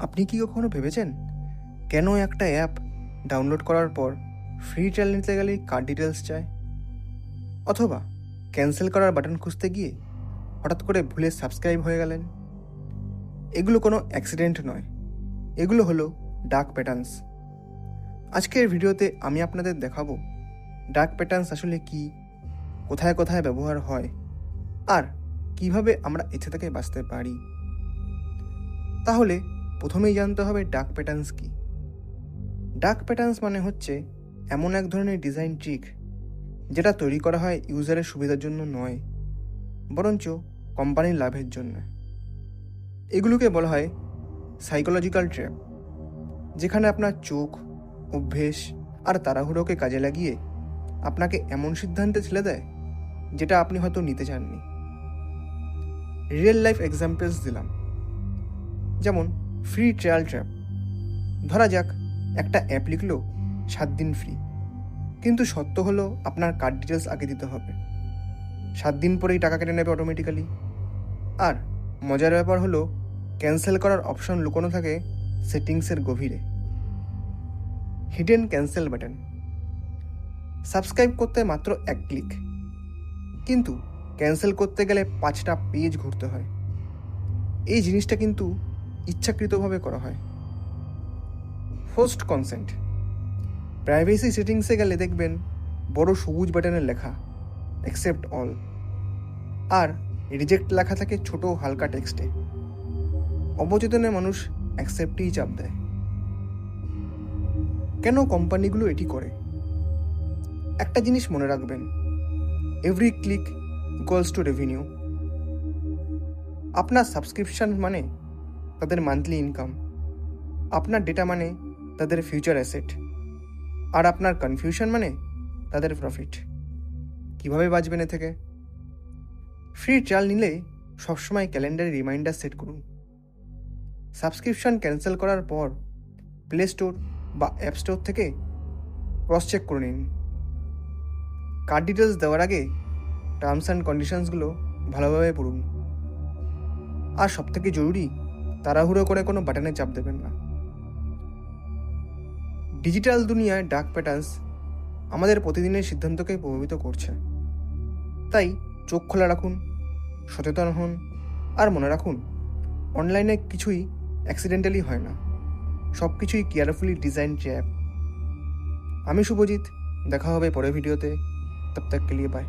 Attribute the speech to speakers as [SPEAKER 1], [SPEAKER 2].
[SPEAKER 1] আপনি কি কখনো ভেবেছেন? কেন একটা অ্যাপ ডাউনলোড করার পর ফ্রি ট্রায়াল নিতে গেলেই কার্ড ডিটেলস চায় অথবা ক্যান্সেল করার বাটন খুঁজতে গিয়ে হঠাৎ করে ভুলে সাবস্ক্রাইব হয়ে গেলেন? এগুলো কোনো অ্যাক্সিডেন্ট নয়। এগুলো হলো ডার্ক প্যাটার্নস আজকের ভিডিওতে আমি আপনাদের দেখাবো ডার্ক প্যাটার্নস আসলে কি, কোথায় কোথায় ব্যবহার হয়, আর কীভাবে আমরা এতে থেকে বাঁচতে পারি। তাহলে প্রথমেই জানতে হবে ডাক প্যাটার্নস কি। ডাক প্যাটার্নস মানে হচ্ছে এমন এক ধরনের ডিজাইন ট্রিক যেটা তৈরি করা হয় ইউজারের সুবিধার জন্য নয়, বরঞ্চ কোম্পানির লাভের জন্য। এগুলোকে বলা হয় সাইকোলজিক্যাল ট্র্যাপ যেখানে আপনার চোখ, অভ্যেস আর তাড়াহুড়োকে কাজে লাগিয়ে আপনাকে এমন সিদ্ধান্তে ছেলে দেয় যেটা আপনি হয়তো নিতে চাননি। রিয়েল লাইফ এক্সাম্পলস দিলাম। যেমন ফ্রি ট্রায়াল ট্র্যাপ। ধরা যাক, একটা অ্যাপ লিখলো, সাত দিন ফ্রি। কিন্তু সত্য হলো, আপনার কার্ড ডিটেলস আগে দিতে হবে। সাত দিন পরেই টাকা কেটে নেবে অটোমেটিক্যালি আর মজার ব্যাপার হলো ক্যান্সেল করার অপশন লুকোনো থাকে সেটিংসের গভীরে। হিডেন ক্যান্সেল বাটন সাবস্ক্রাইব করতে মাত্র এক ক্লিক কিন্তু ক্যান্সেল করতে গেলে পাঁচটা পেজ ঘুরতে হয়। এই জিনিসটা কিন্তু ইচ্ছাকৃতভাবে করা হয়। ফার্স্ট কনসেন্ট প্রাইভেসি সেটিংসে গেলে দেখবেন বড় সবুজ বাটনের লেখা অ্যাকসেপ্ট অল আর রিজেক্ট লেখা থাকে ছোট হালকা টেক্সটে অবচেতনে মানুষ অ্যাকসেপ্টেই চাপ দেয়। কেন কোম্পানিগুলো এটি করে? একটা জিনিস মনে রাখবেন every click equals to revenue আপনার সাবস্ক্রিপশন মানে তাদের মান্থলি ইনকাম আপনার ডেটা মানে তাদের ফিউচার অ্যাসেট আর আপনার কনফিউশন মানে তাদের প্রফিট কীভাবে বাঁচবেন এ থেকে? ফ্রি ট্রায়াল নিলে সবসময় ক্যালেন্ডারে রিমাইন্ডার সেট করুন। সাবস্ক্রিপশন ক্যান্সেল করার পর প্লে স্টোর বা অ্যাপ স্টোর থেকে ক্রস চেক করে নিন। কার্ড ডিটেলস দেওয়ার আগে টার্মস অ্যান্ড কন্ডিশনসগুলো ভালোভাবে পড়ুন। আর সবথেকে জরুরি তাড়াহুড়ো করে কোনো বাটনে চাপ দেবেন না। ডিজিটাল দুনিয়ায় ডার্ক প্যাটার্নস আমাদের প্রতিদিনের সিদ্ধান্তকে প্রভাবিত করছে। তাই চোখ খোলা রাখুন, সচেতন হন, আর মনে রাখুন, অনলাইনে কিছুই অ্যাক্সিডেন্টালি হয় না। সব কিছুই কেয়ারফুলি ডিজাইন ট্র্যাপ আমি শুভজিৎ, দেখা হবে পরের ভিডিওতে। তব তক কে লিয়ে বাই